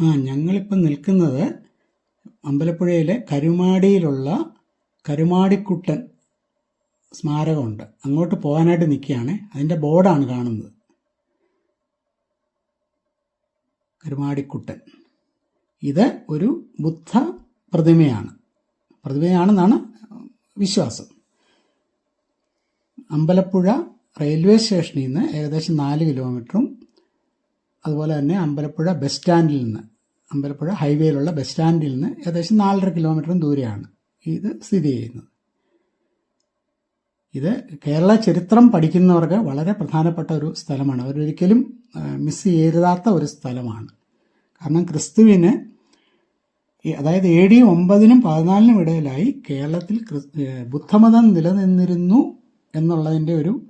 ആ ഞങ്ങളിപ്പം നിൽക്കുന്നത് അമ്പലപ്പുഴയിലെ കരുമാടിയിലുള്ള കരുമാടിക്കുട്ടൻ സ്മാരകമുണ്ട്. അങ്ങോട്ട് പോകാനായിട്ട് നിൽക്കുകയാണ്. അതിന്റെ ബോർഡാണ് കാണുന്നത്. കരുമാടിക്കുട്ടൻ. ഇത് ഒരു ബുദ്ധ പ്രതിമയാണ്. പ്രതിമയാണെന്നാണ് വിശ്വാസം. അമ്പലപ്പുഴ റെയിൽവേ സ്റ്റേഷനിൽ നിന്ന് ഏകദേശം നാല് കിലോമീറ്ററും അതുപോലെ തന്നെ അമ്പലപ്പുഴ ബസ് സ്റ്റാൻഡിൽ നിന്ന് അമ്പലപ്പുഴ ഹൈവേയിലുള്ള ബസ് സ്റ്റാൻഡിൽ നിന്ന് ഏകദേശം നാലര കിലോമീറ്ററും ദൂരെയാണ് ഇത് സ്ഥിതി ചെയ്യുന്നത്. ഇത് കേരള ചരിത്രം പഠിക്കുന്നവർക്ക് വളരെ പ്രധാനപ്പെട്ട ഒരു സ്ഥലമാണ്. അവരൊരിക്കലും മിസ് ചെയ്യരുതാത്ത ഒരു സ്ഥലമാണ്. കാരണം ക്രിസ്തുവിന് അതായത് എ ഡി ഒമ്പതിനും പതിനാലിനും ഇടയിലായി കേരളത്തിൽ ബുദ്ധമതം നിലനിന്നിരുന്നു എന്നുള്ളതിന്റെ ഒരു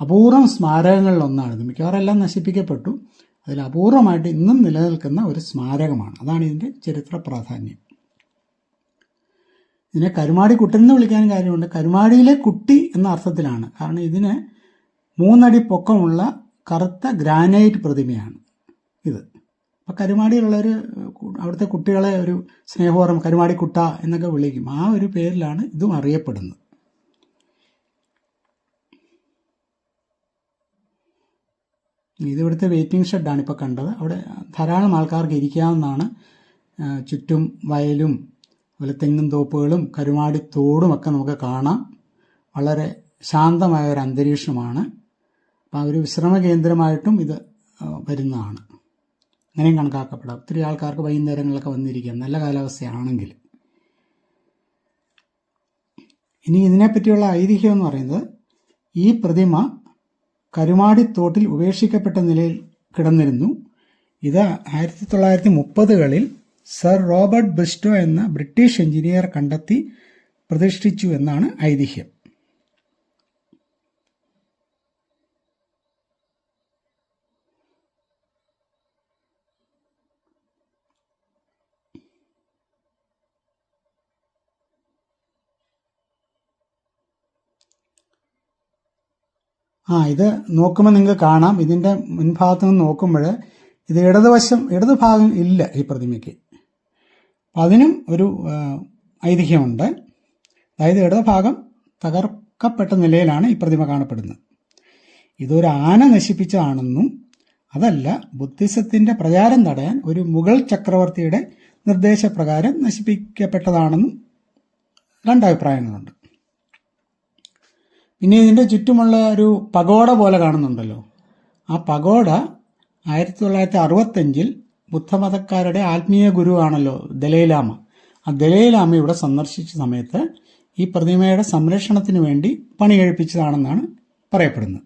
അപൂർവം സ്മാരകങ്ങളിൽ മിക്കവാറെല്ലാം നശിപ്പിക്കപ്പെട്ടു. അതിൽ അപൂർവമായിട്ട് ഇന്നും നിലനിൽക്കുന്ന ഒരു സ്മാരകമാണ്. അതാണ് ഇതിന്റെ ചരിത്ര പ്രാധാന്യം. ഇതിനെ കരുമാടി കുട്ടൻ എന്ന് വിളിക്കാൻ കാര്യമുണ്ട്. കരുമാടിയിലെ കുട്ടി എന്ന അർത്ഥത്തിലാണ്. കാരണം ഇതിന് മൂന്നടി പൊക്കമുള്ള കറുത്ത ഗ്രാനൈറ്റ് പ്രതിമയാണ് ഇത്. അപ്പോൾ കരുമാടിയിലുള്ളവർ അവിടുത്തെ കുട്ടികളെ ഒരു സ്നേഹപൂർവം കരുമാടി കുട്ട എന്നൊക്കെ വിളിക്കും. ആ ഒരു പേരിലാണ് ഇതും അറിയപ്പെടുന്നത്. ഇത് ഇവിടുത്തെ വെയിറ്റിംഗ് ഷെഡാണ് ഇപ്പോൾ കണ്ടത്. അവിടെ ധാരാളം ആൾക്കാർക്ക് ഇരിക്കാവുന്നതാണ്. ചുറ്റും വയലും അതുപോലെ തെങ്ങും തോപ്പുകളും കരുമാടി തോടും ഒക്കെ നമുക്ക് കാണാം. വളരെ ശാന്തമായ ഒരു അന്തരീക്ഷമാണ്. അപ്പോൾ ഒരു വിശ്രമ കേന്ദ്രമായിട്ടും ഇത് വരുന്നതാണ്. അങ്ങനെയും കണക്കാക്കപ്പെടാം. ഒത്തിരി ആൾക്കാർക്ക് വൈകുന്നേരങ്ങളിലൊക്കെ വന്നിരിക്കാം. നല്ല കാലാവസ്ഥയാണെങ്കിൽ. ഇനി ഇതിനെപ്പറ്റിയുള്ള ഐതിഹ്യം എന്ന് പറയുന്നത് ഈ പ്രതിമ കരുമാടിത്തോട്ടിൽ ഉപേക്ഷിക്കപ്പെട്ട നിലയിൽ കിടന്നിരുന്നു. ഇത് ആയിരത്തി തൊള്ളായിരത്തി മുപ്പതുകളിൽ സർ റോബർട്ട് ബ്രിസ്റ്റോ എന്ന ബ്രിട്ടീഷ് എഞ്ചിനീയർ കണ്ടെത്തി പ്രതിഷ്ഠിച്ചു എന്നാണ് ഐതിഹ്യം. ആ ഇത് നോക്കുമ്പോൾ നിങ്ങൾക്ക് കാണാം. ഇതിന്റെ മുൻഭാഗത്ത് നിന്ന് നോക്കുമ്പോൾ ഇത് ഇടതുവശം ഇടതു ഭാഗം ഇല്ല ഈ പ്രതിമയ്ക്ക്. അതിനും ഒരു ഐതിഹ്യമുണ്ട്. അതായത് ഇടതുഭാഗം തകർക്കപ്പെട്ട നിലയിലാണ് ഈ പ്രതിമ കാണപ്പെടുന്നത്. ഇതൊരു ആന നശിപ്പിച്ചതാണെന്നും അതല്ല ബുദ്ധിസത്തിന്റെ പ്രചാരം തടയാൻ ഒരു മുഗൾ ചക്രവർത്തിയുടെ നിർദ്ദേശപ്രകാരം നശിപ്പിക്കപ്പെട്ടതാണെന്നും രണ്ടഭിപ്രായങ്ങളുണ്ട് പിന്നെ ഇതിന്റെ ചുറ്റുമുള്ള ഒരു പഗോഡ പോലെ കാണുന്നുണ്ടല്ലോ. ആ പഗോഡ ആയിരത്തി തൊള്ളായിരത്തി അറുപത്തഞ്ചിൽ ബുദ്ധമതക്കാരുടെ ആത്മീയ ഗുരുവാണല്ലോ ദലൈലാമ. ആ ദലൈലാമ ഇവിടെ സന്ദർശിച്ച സമയത്ത് ഈ പ്രതിമയുടെ സംരക്ഷണത്തിന് വേണ്ടി പണി കഴിപ്പിച്ചതാണെന്നാണ് പറയപ്പെടുന്നത്.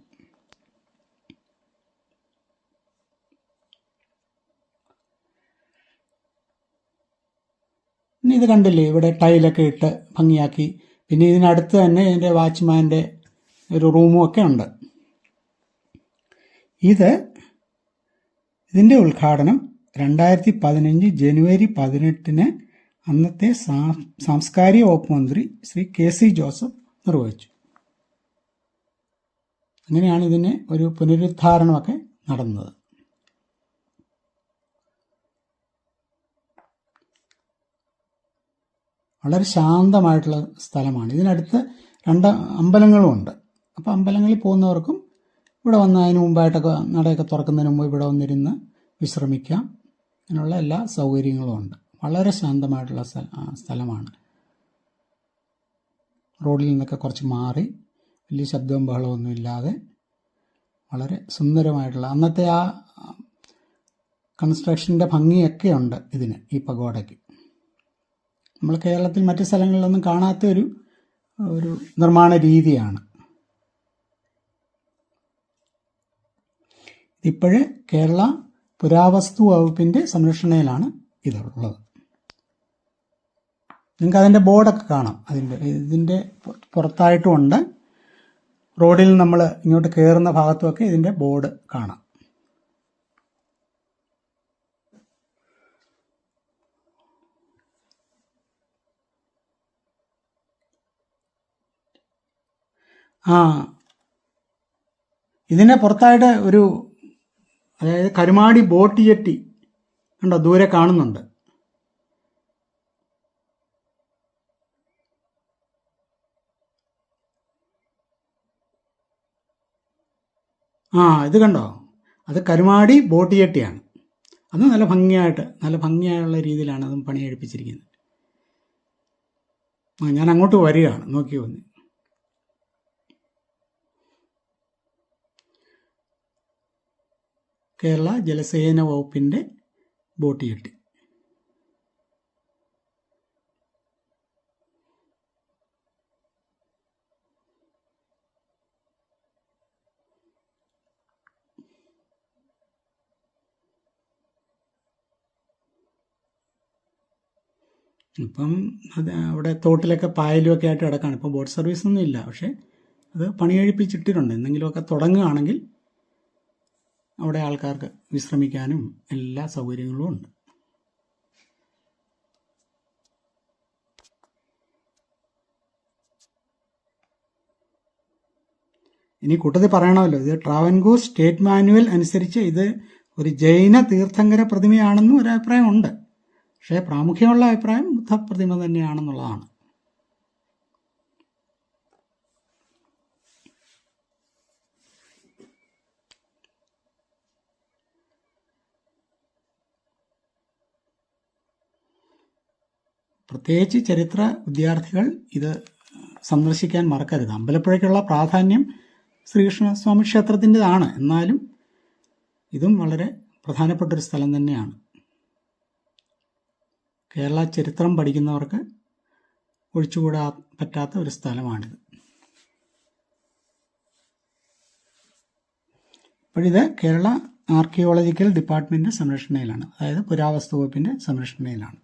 ഇനി ഇത് കണ്ടില്ലേ? ഇവിടെ ടൈലൊക്കെ ഇട്ട് ഭംഗിയാക്കി. പിന്നെ ഇതിനടുത്ത് തന്നെ എന്റെ വാച്ച്മാന്റെ ഒരു റൂമും ഒക്കെ ഉണ്ട്. ഇത് ഇതിന്റെ ഉദ്ഘാടനം രണ്ടായിരത്തി പതിനഞ്ച് ജനുവരി പതിനെട്ടിന് അന്നത്തെ സാംസ്കാരിക വകുപ്പ് മന്ത്രി ശ്രീ കെ സി ജോസഫ് നിർവഹിച്ചു. അങ്ങനെയാണ് ഇതിന് ഒരു പുനരുദ്ധാരണമൊക്കെ നടന്നത്. വളരെ ശാന്തമായിട്ടുള്ള സ്ഥലമാണ്. ഇതിനടുത്ത് രണ്ട് അമ്പലങ്ങളുമുണ്ട്. അപ്പോൾ അമ്പലങ്ങളിൽ പോകുന്നവർക്കും ഇവിടെ വന്ന് അതിന് മുമ്പായിട്ടൊക്കെ നടയൊക്കെ തുറക്കുന്നതിന് മുമ്പ് ഇവിടെ വന്നിരുന്ന് വിശ്രമിക്കാം. അതിനുള്ള എല്ലാ സൗകര്യങ്ങളും ഉണ്ട്. വളരെ ശാന്തമായിട്ടുള്ള സ്ഥല സ്ഥലമാണ്. റോഡിൽ നിന്നൊക്കെ കുറച്ച് മാറി വലിയ ശബ്ദവും ബഹളമൊന്നും ഇല്ലാതെ വളരെ സുന്ദരമായിട്ടുള്ള അന്നത്തെ ആ കൺസ്ട്രക്ഷന്റെ ഭംഗിയൊക്കെ ഉണ്ട് ഇതിന് ഈ പഗോഡയ്ക്ക്. നമ്മൾ കേരളത്തിൽ മറ്റു സ്ഥലങ്ങളിലൊന്നും കാണാത്ത ഒരു ഒരു നിർമ്മാണ രീതിയാണ്. ഇപ്പോഴ് കേരള പുരാവസ്തു വകുപ്പിന്റെ സംരക്ഷണയിലാണ് ഇതുള്ളത്. നിങ്ങൾക്ക് അതിന്റെ ബോർഡൊക്കെ കാണാം. അതിന്റെ ഇതിന്റെ പുറത്തായിട്ടുമുണ്ട്. റോഡിൽ നമ്മൾ ഇങ്ങോട്ട് കയറുന്ന ഭാഗത്തുമൊക്കെ ഇതിന്റെ ബോർഡ് കാണാം. ആ. ഇതിനെ പുറത്തായിട്ട് ഒരു അതായത് കരുമാടി ബോട്ട് ജെട്ടി കണ്ടോ ദൂരെ കാണുന്നുണ്ട്. ആ ഇത് കണ്ടോ? അത് കരുമാടി ബോട്ടിയെട്ടിയാണ് അത് നല്ല ഭംഗിയായിട്ട് നല്ല ഭംഗിയായുള്ള രീതിയിലാണ് അതും പണിയെടുപ്പിച്ചിരിക്കുന്നത്. ആ ഞാൻ അങ്ങോട്ട് വരികയാണ് നോക്കി വന്ന് കേരള ജലസേന വകുപ്പിന്റെ കിട്ടി. ഇപ്പം അത് അവിടെ തോട്ടിലൊക്കെ പായലുമൊക്കെ ആയിട്ട് കിടക്കാണ്. ഇപ്പം ബോട്ട് സർവീസ് ഒന്നും ഇല്ല. പക്ഷേ അത് പണി കഴിപ്പിച്ചിട്ടിട്ടുണ്ട് എന്തെങ്കിലുമൊക്കെ തുടങ്ങുകയാണെങ്കിൽ അവിടെ ആൾക്കാർക്ക് വിശ്രമിക്കാനും എല്ലാ സൗകര്യങ്ങളും ഉണ്ട്. ഇനി കൂട്ടത്തിൽ പറയണമല്ലോ ഇത് ട്രാവൻകൂർ സ്റ്റേറ്റ് മാനുവൽ അനുസരിച്ച് ഇത് ഒരു ജൈന തീർത്ഥങ്കര പ്രതിമയാണെന്നും ഒരു അഭിപ്രായമുണ്ട് പക്ഷേ പ്രാമുഖ്യമുള്ള അഭിപ്രായം ബുദ്ധപ്രതിമ തന്നെയാണെന്നുള്ളതാണ്. പ്രത്യേകിച്ച് ചരിത്ര വിദ്യാർത്ഥികൾ ഇത് സന്ദർശിക്കാൻ മറക്കരുത്. അമ്പലപ്പുഴയ്ക്കുള്ള പ്രാധാന്യം ശ്രീകൃഷ്ണസ്വാമി ക്ഷേത്രത്തിന്റെതാണ്. എന്നാലും ഇതും വളരെ പ്രധാനപ്പെട്ടൊരു സ്ഥലം തന്നെയാണ്. കേരള ചരിത്രം പഠിക്കുന്നവർക്ക് ഒഴിച്ചുകൂടാ പറ്റാത്ത ഒരു സ്ഥലമാണിത്. അപ്പോഴിത് കേരള ആർക്കിയോളജിക്കൽ ഡിപ്പാർട്ട്മെന്റ് സംരക്ഷണയിലാണ്. അതായത് പുരാവസ്തു വകുപ്പിന്റെ സംരക്ഷണയിലാണ്.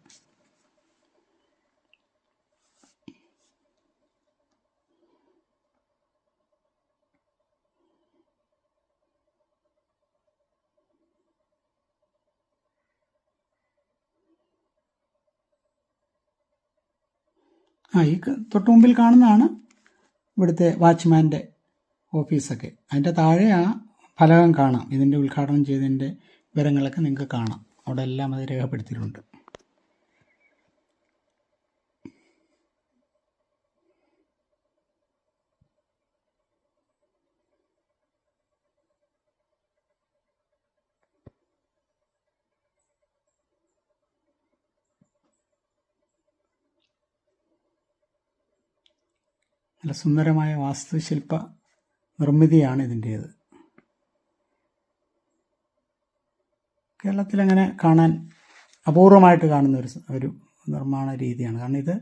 ആ ഈ തൊട്ട് മുമ്പിൽ കാണുന്നതാണ് ഇവിടുത്തെ വാച്ച്മാന്റെ ഓഫീസൊക്കെ. അതിന്റെ താഴെ ആ ഫലകം കാണാം. ഇതിന്റെ ഉദ്ഘാടനം ചെയ്തതിന്റെ വിവരങ്ങളൊക്കെ നിങ്ങൾക്ക് കാണാം. അവിടെ എല്ലാം അത് രേഖപ്പെടുത്തിയിട്ടുണ്ട്. നല്ല സുന്ദരമായ വാസ്തുശില്പ നിർമ്മിതിയാണ് ഇതിന്റേത്. കേരളത്തിൽ അങ്ങനെ കാണാൻ അപൂർവമായിട്ട് കാണുന്ന ഒരു ഒരു നിർമ്മാണ രീതിയാണ്. കാരണം ഇത്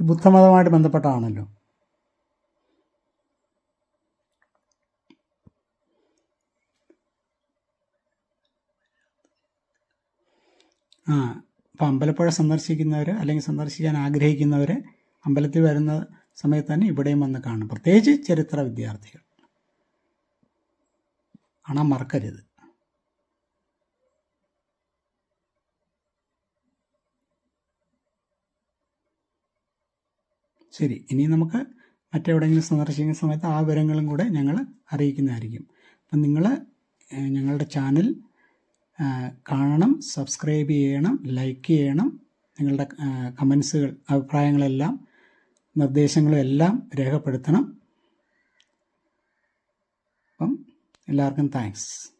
ഒരു ബുദ്ധമതമായിട്ട് ബന്ധപ്പെട്ടതാണല്ലോ ആ അപ്പം അമ്പലപ്പുഴ സന്ദർശിക്കുന്നവർ അല്ലെങ്കിൽ സന്ദർശിക്കാൻ ആഗ്രഹിക്കുന്നവർ അമ്പലത്തിൽ വരുന്ന സമയത്ത് തന്നെ ഇവിടെയും വന്ന് കാണും. പ്രത്യേകിച്ച് ചരിത്ര വിദ്യാർത്ഥികൾ. കാണാൻ മറക്കരുത്. ശരി ഇനി നമുക്ക് മറ്റെവിടെയെങ്കിലും സന്ദർശിക്കുന്ന സമയത്ത് ആ വിവരങ്ങളും കൂടെ ഞങ്ങൾ അറിയിക്കുന്നതായിരിക്കും. അപ്പം നിങ്ങൾ ഞങ്ങളുടെ ചാനൽ കാണണം സബ്സ്ക്രൈബ് ചെയ്യണം ലൈക്ക് ചെയ്യണം നിങ്ങളുടെ കമൻസുകൾ അഭിപ്രായങ്ങളെല്ലാം നിർദ്ദേശങ്ങളും എല്ലാം രേഖപ്പെടുത്തണം. അപ്പം എല്ലാവർക്കും താങ്ക്സ്